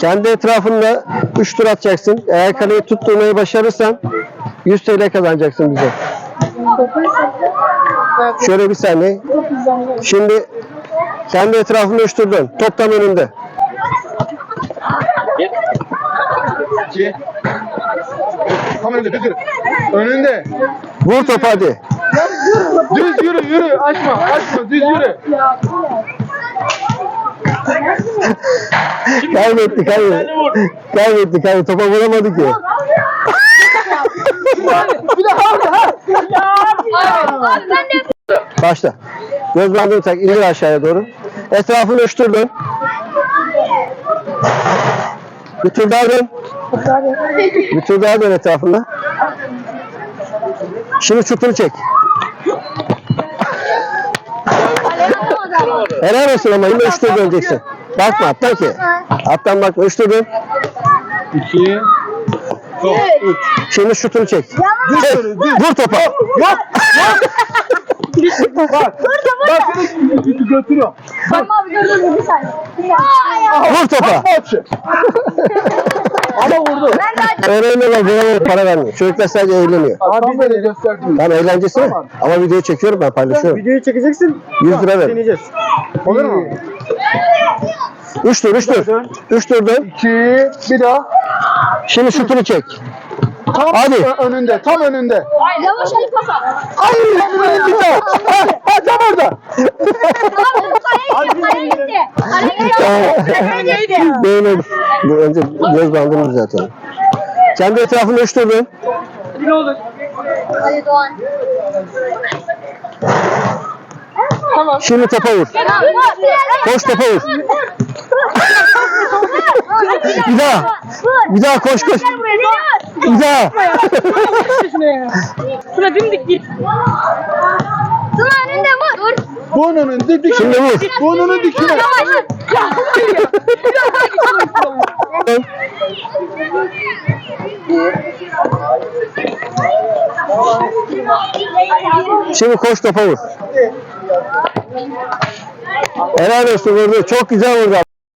Kendi etrafında 3 tur atacaksın. Eğer kaleyi tutturmayı başarırsan 100 TL kazanacaksın bize. Şöyle bir saniye. Şimdi kendi etrafında 3 tur dön. Top tam önünde. Tam önünde düz yürü. Önünde. Vur topu hadi. Düz yürü yürü. Açma açma düz yürü. Kaybetti kaybetti. Kaybetti kaybetti. Topa vuramadı ki. Bir daha. Abi ben de Başla. Göz bandını tak. indir aşağıya doğru. Etrafını üç tur dön. Bir tur daha dön. Bir tur daha dön etrafında. Şimdi çukuru çek. Helal olsun ama yine üç tur döneceksin. Bakma attan ki. Attan bakma. Üç dön. İki. Top. Üç. Şimdi şutunu çek. Çek. Vur topa. Yok. Bak. Bak seni götürüyor. Tamam abi dur dur bir saniye. Vur topa. Ama vurdu. Öğrenmiyorlar. Buna para vermiyor. Çocuklar sadece eğleniyor. Abi de gösterdim. Ben eğlencesi? Ama videoyu çekiyorum ben paylaşıyorum. Videoyu çekeceksin. 100 lira ver. Deneyeceğiz. Olur mu? 3 tur 3 tur. 3 tur dön. İki. Bir daha. Şimdi şutunu çek. Tam Hadi. ö- önünde. Tam önünde. Yavaş hadi pasa. Ay bir daha. Ha, ha, tam orada. Abi kaleye gitti. Kaleye gitti. Kaleye gitti. Beğenelim. Bu önce göz bandını düzeltelim. Kendi etrafında 3 tur dön. Hadi Doğan. Şimdi topa vur. Koş topa vur. Bir daha. Bir daha koş koş. Bir daha. Şuna dimdik git. Tuna önünde vur. Dur. Burnunun dikine. Şimdi vur. Burnunun dikine. Şimdi koş topa vur. Helal olsun vurdu. Çok güzel vurdu.